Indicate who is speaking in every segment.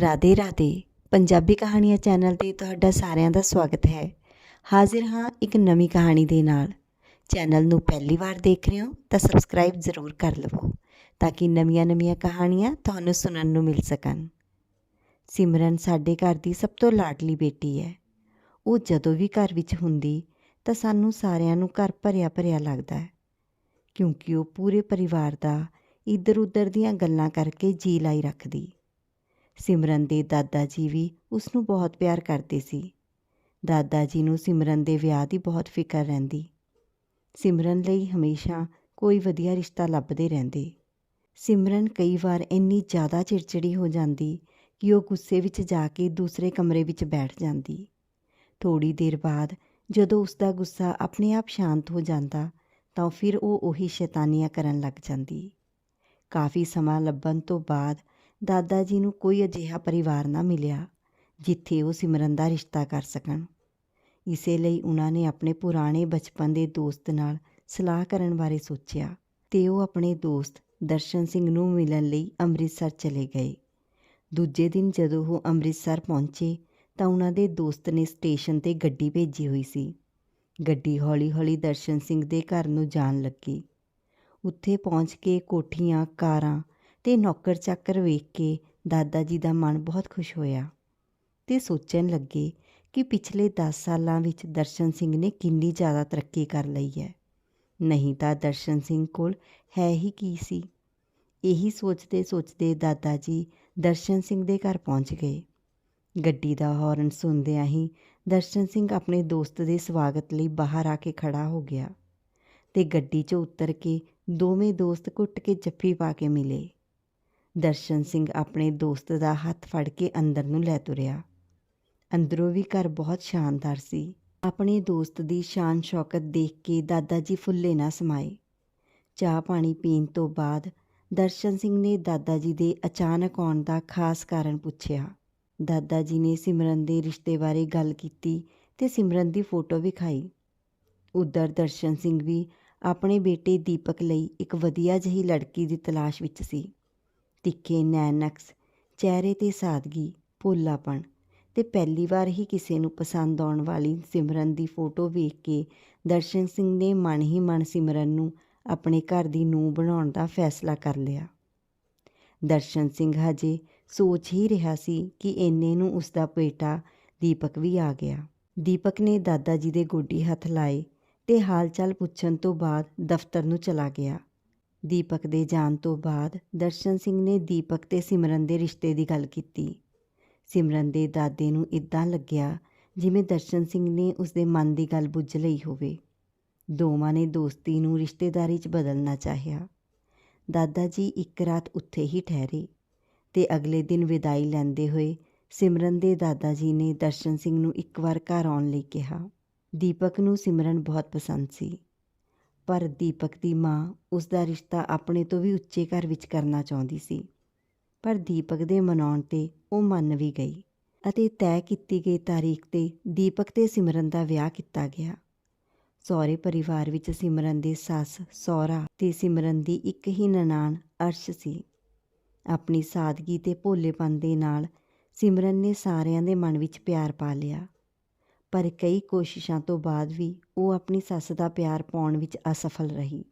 Speaker 1: ਰਾਧੇ ਰਾਧੇ, ਪੰਜਾਬੀ ਕਹਾਣੀਆਂ ਚੈਨਲ ਤੇ ਤੁਹਾਡਾ ਸਾਰਿਆਂ ਦਾ ਸਵਾਗਤ ਹੈ। ਹਾਜ਼ਰ ਹਾਂ ਇੱਕ ਨਵੀਂ ਕਹਾਣੀ ਦੇ ਨਾਲ। ਚੈਨਲ ਨੂੰ ਪਹਿਲੀ ਵਾਰ ਦੇਖ ਰਹੇ ਹੋ ਤਾਂ ਸਬਸਕ੍ਰਾਈਬ ਜ਼ਰੂਰ ਕਰ ਲਵੋ ਤਾਂ ਕਿ ਨਵੀਆਂ-ਨਵੀਆਂ ਕਹਾਣੀਆਂ ਤੁਹਾਨੂੰ ਸੁਣਨ ਨੂੰ ਮਿਲ ਸਕਣ। ਸਿਮਰਨ ਸਾਡੇ ਘਰ ਦੀ ਸਭ ਤੋਂ ਲਾਡਲੀ ਬੇਟੀ ਹੈ। ਉਹ ਜਦੋਂ ਵੀ ਘਰ ਵਿੱਚ ਹੁੰਦੀ ਤਾਂ ਸਾਨੂੰ ਸਾਰਿਆਂ ਨੂੰ ਘਰ ਭਰਿਆ ਭਰਿਆ ਲੱਗਦਾ ਹੈ। ਕਿਉਂਕਿ ਉਹ ਪੂਰੇ ਪਰਿਵਾਰ ਦਾ ਇੱਧਰ ਉੱਧਰ ਦੀਆਂ ਗੱਲਾਂ ਕਰਕੇ ਜੀ ਲਾਈ ਰੱਖਦੀ। ਸਿਮਰਨ ਦੇ ਦਾਦਾ ਜੀ ਵੀ ਉਸ ਨੂੰ ਬਹੁਤ ਪਿਆਰ ਕਰਦੇ ਸੀ। ਦਾਦਾ ਜੀ ਨੂੰ ਸਿਮਰਨ ਦੇ ਵਿਆਹ ਦੀ ਬਹੁਤ ਫਿਕਰ ਰਹਿੰਦੀ। ਸਿਮਰਨ ਲਈ ਹਮੇਸ਼ਾ ਕੋਈ ਵਧੀਆ ਰਿਸ਼ਤਾ ਲੱਭਦੇ ਰਹਿੰਦੇ। ਸਿਮਰਨ ਕਈ ਵਾਰ ਇੰਨੀ ਜ਼ਿਆਦਾ ਚਿੜਚਿੜੀ ਹੋ ਜਾਂਦੀ ਕਿ ਉਹ ਗੁੱਸੇ ਵਿੱਚ ਜਾ ਕੇ ਦੂਸਰੇ ਕਮਰੇ ਵਿੱਚ ਬੈਠ ਜਾਂਦੀ। ਥੋੜੀ ਦੇਰ ਬਾਅਦ ਜਦੋਂ ਉਸ ਦਾ ਗੁੱਸਾ ਆਪਣੇ ਆਪ ਸ਼ਾਂਤ ਹੋ ਜਾਂਦਾ ਤਾਂ ਫਿਰ ਉਹ ਉਹੀ ਸ਼ੈਤਾਨੀਆਂ ਕਰਨ ਲੱਗ ਜਾਂਦੀ। ਕਾਫੀ ਸਮਾਂ ਲੱਭਣ ਤੋਂ ਬਾਅਦ ਦਾਦਾ ਜੀ ਨੂੰ ਕੋਈ ਅਜਿਹਾ ਪਰਿਵਾਰ ਨਾ ਮਿਲਿਆ ਜਿੱਥੇ ਉਹ ਸਿਮਰਨ ਦਾ ਰਿਸ਼ਤਾ ਕਰ ਸਕਣ। ਇਸੇ ਲਈ ਉਹਨਾਂ ਨੇ ਆਪਣੇ ਪੁਰਾਣੇ ਬਚਪਨ ਦੇ ਦੋਸਤ ਨਾਲ ਸਲਾਹ ਕਰਨ ਬਾਰੇ ਸੋਚਿਆ ਤੇ ਉਹ ਆਪਣੇ ਦੋਸਤ ਦਰਸ਼ਨ ਸਿੰਘ ਨੂੰ ਮਿਲਣ ਲਈ ਅੰਮ੍ਰਿਤਸਰ ਚਲੇ ਗਏ। ਦੂਜੇ ਦਿਨ ਜਦੋਂ ਉਹ ਅੰਮ੍ਰਿਤਸਰ ਪਹੁੰਚੇ ਤਾਂ ਉਹਨਾਂ ਦੇ ਦੋਸਤ ਨੇ ਸਟੇਸ਼ਨ ਤੇ ਗੱਡੀ ਭੇਜੀ ਹੋਈ ਸੀ। ਗੱਡੀ ਹੌਲੀ-ਹੌਲੀ ਦਰਸ਼ਨ ਸਿੰਘ ਦੇ ਘਰ ਨੂੰ ਜਾਣ ਲੱਗੀ। ਉੱਥੇ ਪਹੁੰਚ ਕੇ ਕੋਠੀਆਂ, ਕਾਰਾਂ ਤੇ ਨੌਕਰ ਚਾਕਰ ਵੇਖ ਕੇ ਦਾਦਾ ਜੀ ਦਾ ਮਨ ਬਹੁਤ ਖੁਸ਼ ਹੋਇਆ ਤੇ ਸੋਚਣ ਲੱਗੇ ਕਿ ਪਿਛਲੇ 10 ਸਾਲਾਂ ਵਿੱਚ ਦਰਸ਼ਨ ਸਿੰਘ ਨੇ ਕਿੰਨੀ ਜ਼ਿਆਦਾ ਤਰੱਕੀ ਕਰ ਲਈ ਹੈ। ਨਹੀਂ ਤਾਂ ਦਰਸ਼ਨ ਸਿੰਘ ਕੋਲ ਹੈ ਹੀ ਕੀ ਸੀ? ਇਹੀ ਸੋਚਦੇ ਸੋਚਦੇ ਦਾਦਾ ਜੀ ਦਰਸ਼ਨ ਸਿੰਘ ਦੇ ਘਰ ਪਹੁੰਚ ਗਏ। ਗੱਡੀ ਦਾ ਹਾਰਨ ਸੁਣਦਿਆਂ ਹੀ ਦਰਸ਼ਨ ਸਿੰਘ ਆਪਣੇ ਦੋਸਤ ਦੇ ਸਵਾਗਤ ਲਈ ਬਾਹਰ ਆ ਕੇ ਖੜਾ ਹੋ ਗਿਆ ਤੇ ਗੱਡੀ 'ਚੋਂ ਉਤਰ ਕੇ ਦੋਵੇਂ ਦੋਸਤ ਘੁੱਟ ਕੇ ਜੱਫੀ ਪਾ ਕੇ ਮਿਲੇ। ਦਰਸ਼ਨ ਸਿੰਘ ਆਪਣੇ ਦੋਸਤ ਦਾ ਹੱਥ ਫੜ ਕੇ ਅੰਦਰ ਨੂੰ ਲੈ ਤੁਰਿਆ। ਅੰਦਰੋਂ ਵੀ ਘਰ ਬਹੁਤ ਸ਼ਾਨਦਾਰ ਸੀ। ਆਪਣੇ ਦੋਸਤ ਦੀ ਸ਼ਾਨ ਸ਼ੌਕਤ ਦੇਖ ਕੇ ਦਾਦਾ ਜੀ ਫੁੱਲੇ ਨਾ ਸਮਾਏ। ਚਾਹ ਪਾਣੀ ਪੀਣ ਤੋਂ ਬਾਅਦ ਦਰਸ਼ਨ ਸਿੰਘ ਨੇ ਦਾਦਾ ਜੀ ਦੇ ਅਚਾਨਕ ਆਉਣ ਦਾ ਖਾਸ ਕਾਰਨ ਪੁੱਛਿਆ। ਦਾਦਾ ਜੀ ਨੇ ਸਿਮਰਨ ਦੇ ਰਿਸ਼ਤੇ ਬਾਰੇ ਗੱਲ ਕੀਤੀ ਤੇ ਸਿਮਰਨ ਦੀ ਫੋਟੋ ਵਿਖਾਈ। ਉਧਰ ਦਰਸ਼ਨ ਸਿੰਘ ਵੀ ਆਪਣੇ ਬੇਟੇ ਦੀਪਕ ਲਈ ਇੱਕ ਵਧੀਆ ਜਿਹੀ ਲੜਕੀ ਦੀ ਤਲਾਸ਼ ਵਿੱਚ ਸੀ। ਤਿੱਖੇ ਨੈਨਕਸ ਚਿਹਰੇ ਤੇ ਸਾਦਗੀ, ਭੋਲਾਪਣ ਤੇ ਪਹਿਲੀ ਵਾਰ ਹੀ ਕਿਸੇ ਨੂੰ ਪਸੰਦ ਆਉਣ ਵਾਲੀ ਸਿਮਰਨ ਦੀ ਫੋਟੋ ਵੇਖ ਕੇ ਦਰਸ਼ਨ ਸਿੰਘ ਨੇ ਮਨ ਹੀ ਮਨ ਸਿਮਰਨ ਨੂੰ ਆਪਣੇ ਘਰ ਦੀ ਨੂੰਹ ਬਣਾਉਣ ਦਾ ਫੈਸਲਾ ਕਰ ਲਿਆ। ਦਰਸ਼ਨ ਸਿੰਘ ਹਜੇ ਸੋਚ ਹੀ ਰਿਹਾ ਸੀ ਕਿ ਇੰਨੇ ਨੂੰ ਉਸ ਦਾ ਬੇਟਾ ਦੀਪਕ ਵੀ ਆ ਗਿਆ। ਦੀਪਕ ਨੇ ਦਾਦਾ ਜੀ ਦੇ ਗੋਡੀ ਹੱਥ ਲਾਏ ਤੇ ਹਾਲ-ਚਾਲ ਪੁੱਛਣ ਤੋਂ ਬਾਅਦ ਦਫ਼ਤਰ ਨੂੰ ਚਲਾ ਗਿਆ। ਦੀਪਕ ਦੇ ਜਾਣ ਤੋਂ ਬਾਅਦ ਦਰਸ਼ਨ ਸਿੰਘ ਨੇ ਦੀਪਕ ਤੇ ਸਿਮਰਨ ਦੇ ਰਿਸ਼ਤੇ ਦੀ ਗੱਲ ਕੀਤੀ। ਸਿਮਰਨ ਦੇ ਦਾਦੇ ਨੂੰ ਇਦਾਂ ਲੱਗਿਆ ਜਿਵੇਂ ਦਰਸ਼ਨ ਸਿੰਘ ਨੇ ਉਸਦੇ ਮਨ ਦੀ ਗੱਲ ਬੁੱਝ ਲਈ ਹੋਵੇ। ਦੋਵਾਂ ਨੇ ਦੋਸਤੀ ਨੂੰ ਰਿਸ਼ਤੇਦਾਰੀ 'ਚ ਬਦਲਣਾ ਚਾਹਿਆ। ਦਾਦਾ ਜੀ ਇੱਕ ਰਾਤ ਉੱਥੇ ਹੀ ਠਹਿਰੇ ਤੇ ਅਗਲੇ ਦਿਨ ਵਿਦਾਈ ਲੈਂਦੇ ਹੋਏ ਸਿਮਰਨ ਦੇ ਦਾਦਾ ਜੀ ਨੇ ਦਰਸ਼ਨ ਸਿੰਘ ਨੂੰ ਇੱਕ ਵਾਰ ਘਰ ਆਉਣ ਲਈ ਕਿਹਾ। ਦੀਪਕ ਨੂੰ ਸਿਮਰਨ ਬਹੁਤ ਪਸੰਦ ਸੀ। ਪਰ ਦੀਪਕ ਦੀ ਮਾਂ ਉਸ ਦਾ ਰਿਸ਼ਤਾ ਆਪਣੇ ਤੋਂ ਵੀ ਉੱਚੇ ਘਰ ਵਿੱਚ ਕਰਨਾ ਚਾਹੁੰਦੀ ਸੀ। ਪਰ ਦੀਪਕ ਦੇ ਮਨਾਉਣ ਤੇ ਉਹ ਮੰਨ ਵੀ ਗਈ ਅਤੇ ਤੈਅ ਕੀਤੀ ਗਈ ਤਾਰੀਖ ਤੇ ਦੀਪਕ ਤੇ ਸਿਮਰਨ ਦਾ ਵਿਆਹ ਕੀਤਾ ਗਿਆ। ਸਹੁਰੇ ਪਰਿਵਾਰ ਵਿੱਚ ਸਿਮਰਨ ਦੇ ਸੱਸ ਸਹੁਰਾ ਤੇ ਸਿਮਰਨ ਦੀ ਇੱਕ ਹੀ ਨਨਾਣ ਅਰਸ਼ ਸੀ। ਆਪਣੀ ਸਾਦਗੀ ਤੇ ਭੋਲੇਪਨ ਦੇ ਨਾਲ ਸਿਮਰਨ ਨੇ ਸਾਰਿਆਂ ਦੇ ਮਨ ਵਿੱਚ ਪਿਆਰ ਪਾ ਲਿਆ। ਪਰ ਕਈ ਕੋਸ਼ਿਸ਼ਾਂ ਤੋਂ ਬਾਅਦ ਵੀ ਉਹ ਆਪਣੀ ਸੱਸ ਦਾ ਪਿਆਰ ਪਾਉਣ ਵਿੱਚ ਅਸਫਲ ਰਹੀ।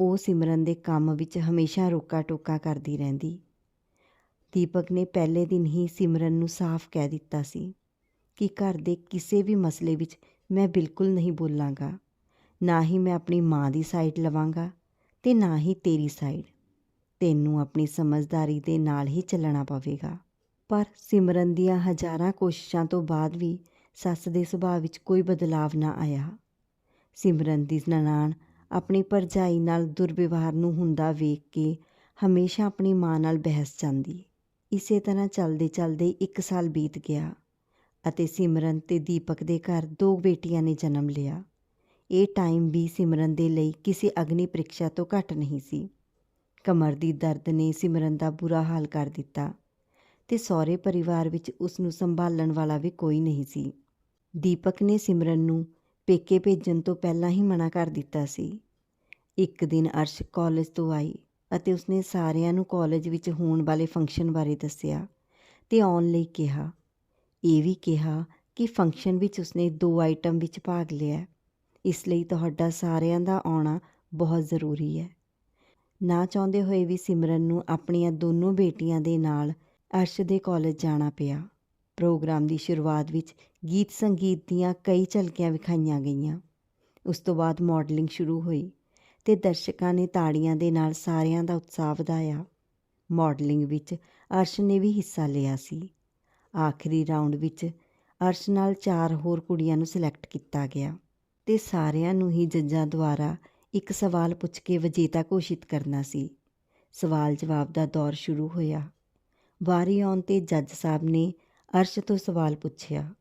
Speaker 1: ਉਹ ਸਿਮਰਨ ਦੇ ਕੰਮ ਵਿੱਚ ਹਮੇਸ਼ਾ ਰੋਕਾ ਟੋਕਾ ਕਰਦੀ ਰਹਿੰਦੀ। ਦੀਪਕ ਨੇ ਪਹਿਲੇ ਦਿਨ ਹੀ ਸਿਮਰਨ ਨੂੰ ਸਾਫ਼ ਕਹਿ ਦਿੱਤਾ ਸੀ ਕਿ ਘਰ ਦੇ ਕਿਸੇ ਵੀ ਮਸਲੇ ਵਿੱਚ ਮੈਂ ਬਿਲਕੁਲ ਨਹੀਂ ਬੋਲਾਂਗਾ। ਨਾ ਹੀ ਮੈਂ ਆਪਣੀ ਮਾਂ ਦੀ ਸਾਈਡ ਲਵਾਂਗਾ ਤੇ ਨਾ ਹੀ ਤੇਰੀ ਸਾਈਡ ਤੈਨੂੰ ਆਪਣੀ ਸਮਝਦਾਰੀ ਦੇ ਨਾਲ ਹੀ ਚੱਲਣਾ ਪਵੇਗਾ। ਪਰ ਸਿਮਰਨ ਦੀਆਂ ਹਜ਼ਾਰਾਂ ਕੋਸ਼ਿਸ਼ਾਂ ਤੋਂ ਬਾਅਦ ਵੀ ਸੱਸ ਦੇ ਸੁਭਾਅ ਵਿੱਚ ਕੋਈ ਬਦਲਾਵ ਨਾ ਆਇਆ। ਸਿਮਰਨ ਦੀ ਨਨਾਣ ਆਪਣੀ ਭਰਜਾਈ ਨਾਲ ਦੁਰਵਿਵਹਾਰ ਨੂੰ ਹੁੰਦਾ ਵੇਖ ਕੇ ਹਮੇਸ਼ਾ ਆਪਣੀ ਮਾਂ ਨਾਲ ਬਹਿਸ ਜਾਂਦੀ ਇਸੇ ਤਰ੍ਹਾਂ ਚੱਲਦੇ ਚੱਲਦੇ ਇੱਕ ਸਾਲ ਬੀਤ ਗਿਆ ਅਤੇ ਸਿਮਰਨ ਤੇ ਦੀਪਕ ਦੇ ਘਰ ਦੋ ਬੇਟੀਆਂ ਨੇ ਜਨਮ ਲਿਆ। ਇਹ ਟਾਈਮ ਵੀ ਸਿਮਰਨ ਦੇ ਲਈ ਕਿਸੇ ਅਗਨੀ ਪ੍ਰੀਖਿਆ ਤੋਂ ਘੱਟ ਨਹੀਂ ਸੀ। ਕਮਰ ਦੀ ਦਰਦ ਨੇ ਸਿਮਰਨ ਦਾ ਬੁਰਾ ਹਾਲ ਕਰ ਦਿੱਤਾ ਤੇ ਸਹੁਰੇ ਪਰਿਵਾਰ ਵਿੱਚ ਉਸ ਨੂੰ ਸੰਭਾਲਣ ਵਾਲਾ ਵੀ ਕੋਈ ਨਹੀਂ ਸੀ। ਦੀਪਕ ਨੇ ਸਿਮਰਨ ਨੂੰ ਪੇਕੇ ਭੇਜਣ ਤੋਂ ਪਹਿਲਾਂ ਹੀ ਮਨਾ ਕਰ ਦਿੱਤਾ ਸੀ। ਇੱਕ ਦਿਨ ਅਰਸ਼ ਕਾਲਜ ਤੋਂ ਆਈ ਅਤੇ ਉਸਨੇ ਸਾਰਿਆਂ ਨੂੰ ਕਾਲਜ ਵਿੱਚ ਹੋਣ ਵਾਲੇ ਫੰਕਸ਼ਨ ਬਾਰੇ ਦੱਸਿਆ ਤੇ ਆਉਣ ਲਈ ਕਿਹਾ। ਇਹ ਵੀ ਕਿਹਾ ਕਿ ਫੰਕਸ਼ਨ ਵਿੱਚ ਉਸਨੇ ਦੋ ਆਈਟਮ ਵਿੱਚ ਭਾਗ ਲਿਆ। ਇਸ ਲਈ ਤੁਹਾਡਾ ਸਾਰਿਆਂ ਦਾ ਆਉਣਾ ਬਹੁਤ ਜ਼ਰੂਰੀ ਹੈ। ਨਾ ਚਾਹੁੰਦੇ ਹੋਏ ਵੀ ਸਿਮਰਨ ਨੂੰ ਆਪਣੀਆਂ ਦੋਨੋਂ ਬੇਟੀਆਂ ਦੇ ਨਾਲ ਅਰਸ਼ ਦੇ ਕਾਲਜ ਜਾਣਾ ਪਿਆ। ਪ੍ਰੋਗਰਾਮ ਦੀ ਸ਼ੁਰੂਆਤ ਵਿੱਚ ਗੀਤ ਸੰਗੀਤ ਦੀਆਂ ਕਈ ਝਲਕੀਆਂ ਵਿਖਾਈਆਂ ਗਈਆਂ। ਉਸ ਤੋਂ ਬਾਅਦ ਮਾਡਲਿੰਗ ਸ਼ੁਰੂ ਹੋਈ ਤੇ ਦਰਸ਼ਕਾਂ ਨੇ ਤਾੜੀਆਂ ਦੇ ਨਾਲ ਸਾਰਿਆਂ ਦਾ ਉਤਸ਼ਾਹ ਵਧਾਇਆ। ਮਾਡਲਿੰਗ ਵਿੱਚ ਅਰਸ਼ ਨੇ ਵੀ ਹਿੱਸਾ ਲਿਆ ਸੀ। ਆਖਰੀ ਰਾਊਂਡ ਵਿੱਚ ਅਰਸ਼ ਨਾਲ ਚਾਰ ਹੋਰ ਕੁੜੀਆਂ ਨੂੰ ਸਿਲੈਕਟ ਕੀਤਾ ਗਿਆ ਤੇ ਸਾਰਿਆਂ ਨੂੰ ਹੀ ਜੱਜਾਂ ਦੁਆਰਾ ਇੱਕ ਸਵਾਲ ਪੁੱਛ ਕੇ ਵਿਜੇਤਾ ਘੋਸ਼ਿਤ ਕਰਨਾ ਸੀ। ਸਵਾਲ ਜਵਾਬ ਦਾ ਦੌਰ ਸ਼ੁਰੂ ਹੋਇਆ। ਵਾਰੀ ਆਉਣ ਤੇ ਜੱਜ ਸਾਹਿਬ ਨੇ ਅਰਸ਼ ਤੋਂ ਸਵਾਲ ਪੁੱਛਿਆ,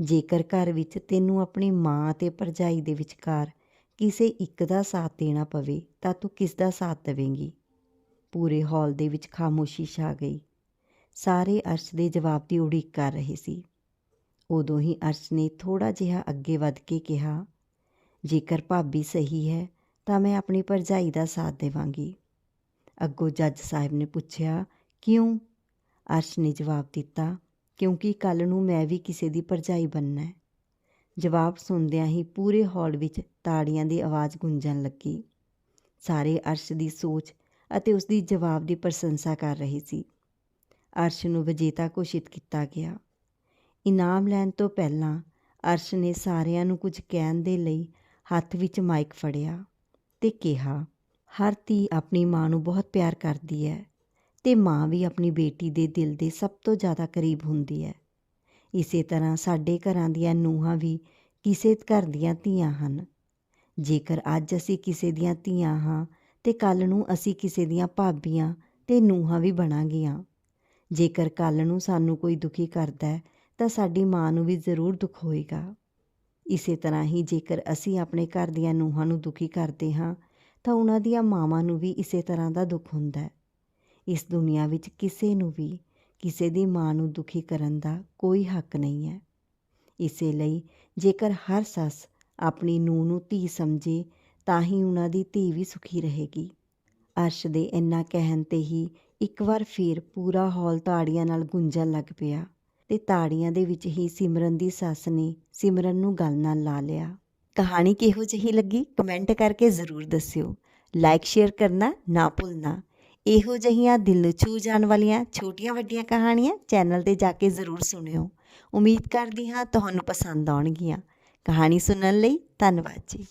Speaker 1: ਜੇਕਰ ਘਰ ਵਿੱਚ ਤੈਨੂੰ ਆਪਣੀ ਮਾਂ ਅਤੇ ਭਰਜਾਈ ਦੇ ਵਿਚਕਾਰ ਕਿਸੇ ਇੱਕ ਦਾ ਸਾਥ ਦੇਣਾ ਪਵੇ, ਤਾਂ ਤੂੰ ਕਿਸ ਦਾ ਸਾਥ ਦੇਵੇਂਗੀ? ਪੂਰੇ ਹਾਲ ਦੇ ਵਿੱਚ ਖਾਮੋਸ਼ੀ ਛਾ ਗਈ। ਸਾਰੇ ਅਰਸ਼ ਦੇ ਜਵਾਬ ਦੀ ਉਡੀਕ ਕਰ ਰਹੇ ਸੀ। ਉਦੋਂ ਹੀ ਅਰਸ਼ ਨੇ ਥੋੜਾ ਜਿਹਾ ਅੱਗੇ ਵੱਧ ਕੇ ਕਿਹਾ, ਜੇਕਰ ਭਾਬੀ ਸਹੀ ਹੈ, ਤਾਂ ਮੈਂ ਆਪਣੀ ਭਰਜਾਈ ਦਾ ਸਾਥ ਦੇਵਾਂਗੀ। ਅੱਗੋਂ ਜੱਜ ਸਾਹਿਬ ਨੇ ਪੁੱਛਿਆ, ਕਿਉਂ? ਅਰਸ਼ ਨੇ ਜਵਾਬ ਦਿੱਤਾ ਕਿਉਂਕਿ ਕੱਲ ਨੂੰ ਮੈਂ ਵੀ ਕਿਸੇ ਦੀ ਭਰਜਾਈ ਬਣਨਾ ਹੈ। ਜਵਾਬ ਸੁਣਦਿਆਂ ਹੀ ਪੂਰੇ ਹਾਲ ਵਿੱਚ ਤਾੜੀਆਂ ਦੀ ਆਵਾਜ਼ ਗੂੰਜਣ ਲੱਗੀ। ਸਾਰੇ ਅਰਸ਼ ਦੀ ਸੋਚ ਅਤੇ ਉਸ ਦੀ ਜਵਾਬ ਦੀ ਪ੍ਰਸ਼ੰਸਾ ਕਰ ਰਹੇ ਸੀ। ਅਰਸ਼ ਨੂੰ ਵਿਜੇਤਾ ਘੋਸ਼ਿਤ ਕੀਤਾ ਗਿਆ। ਇਨਾਮ ਲੈਣ ਤੋਂ ਪਹਿਲਾਂ ਅਰਸ਼ ਨੇ ਸਾਰਿਆਂ ਨੂੰ ਕੁਝ ਕਹਿਣ ਦੇ ਲਈ ਹੱਥ ਵਿੱਚ ਮਾਈਕ ਫੜਿਆ ਤੇ ਕਿਹਾ, ਹਰ ਧੀ ਆਪਣੀ ਮਾਂ ਨੂੰ ਬਹੁਤ ਪਿਆਰ ਕਰਦੀ ਹੈ। ਤੇ ਮਾਂ ਵੀ ਆਪਣੀ ਬੇਟੀ ਦੇ ਦਿਲ ਦੇ ਸਭ ਤੋਂ ਜ਼ਿਆਦਾ ਕਰੀਬ ਹੁੰਦੀ ਹੈ। ਇਸੇ ਤਰ੍ਹਾਂ ਸਾਡੇ ਘਰਾਂ ਦੀਆਂ ਨੂੰਹਾਂ ਵੀ ਕਿਸੇ ਘਰ ਦੀਆਂ ਧੀਆਂ ਹਨ। ਜੇਕਰ ਅੱਜ ਅਸੀਂ ਕਿਸੇ ਦੀਆਂ ਧੀਆਂ ਹਾਂ ਤੇ ਕੱਲ ਨੂੰ ਅਸੀਂ ਕਿਸੇ ਦੀਆਂ ਭਾਬੀਆਂ ਤੇ ਨੂੰਹਾਂ ਵੀ ਬਣਾਂਗੀਆਂ। ਜੇਕਰ ਕੱਲ ਨੂੰ ਸਾਨੂੰ ਕੋਈ ਦੁਖੀ ਕਰਦਾ ਹੈ ਤਾਂ ਸਾਡੀ ਮਾਂ ਨੂੰ ਵੀ ਜ਼ਰੂਰ ਦੁੱਖ ਹੋਏਗਾ। ਇਸੇ ਤਰ੍ਹਾਂ ਹੀ ਜੇਕਰ ਅਸੀਂ ਆਪਣੇ ਘਰ ਦੀਆਂ ਨੂੰਹਾਂ ਨੂੰ ਦੁਖੀ ਕਰਦੇ ਹਾਂ ਤਾਂ ਉਹਨਾਂ ਦੀਆਂ ਮਾਵਾਂ ਨੂੰ ਵੀ ਇਸੇ ਤਰ੍ਹਾਂ ਦਾ ਦੁੱਖ ਹੁੰਦਾ ਹੈ। ਇਸ ਦੁਨੀਆ ਵਿੱਚ ਕਿਸੇ ਨੂੰ ਵੀ ਕਿਸੇ ਦੀ ਮਾਂ ਨੂੰ ਦੁਖੀ ਕਰਨ ਦਾ ਕੋਈ ਹੱਕ ਨਹੀਂ ਹੈ। ਇਸੇ ਲਈ ਜੇਕਰ ਹਰ ਸੱਸ ਆਪਣੀ ਨੂੰਹ ਨੂੰ ਧੀ ਸਮਝੇ, ਤਾਂ ਹੀ ਉਹਨਾਂ ਦੀ ਧੀ ਵੀ ਸੁਖੀ ਰਹੇਗੀ। ਅਰਸ਼ ਦੇ ਇੰਨਾ ਕਹਿਣ ਤੇ ਹੀ ਇੱਕ ਵਾਰ ਫੇਰ ਪੂਰਾ ਹਾਲ ਤਾੜੀਆਂ ਨਾਲ ਗੁੰਜਣ ਲੱਗ ਪਿਆ ਤੇ ਤਾੜੀਆਂ ਦੇ ਵਿੱਚ ਹੀ ਸਿਮਰਨ ਦੀ ਸੱਸ ਨੇ ਸਿਮਰਨ ਨੂੰ ਗੱਲ ਨਾਲ ਲਾ ਲਿਆ। ਕਹਾਣੀ ਕਿਹੋ ਜਿਹੀ ਲੱਗੀ? ਕਮੈਂਟ ਕਰਕੇ ਜ਼ਰੂਰ ਦੱਸਿਓ। ਲਾਈਕ, ਸ਼ੇਅਰ ਕਰਨਾ ਨਾ ਭੁੱਲਣਾ। ਇਹੋ ਜਿਹੀਆਂ ਦਿਲ ਨੂੰ ਛੂ ਜਾਣ ਵਾਲੀਆਂ ਛੋਟੀਆਂ ਵੱਡੀਆਂ ਕਹਾਣੀਆਂ ਚੈਨਲ ਤੇ ਜਾ ਕੇ ਜ਼ਰੂਰ ਸੁਣਿਓ। ਉਮੀਦ ਕਰਦੀ ਹਾਂ ਤੁਹਾਨੂੰ ਪਸੰਦ ਆਉਣਗੀਆਂ। ਕਹਾਣੀ ਸੁਣਨ ਲਈ ਧੰਨਵਾਦ ਜੀ।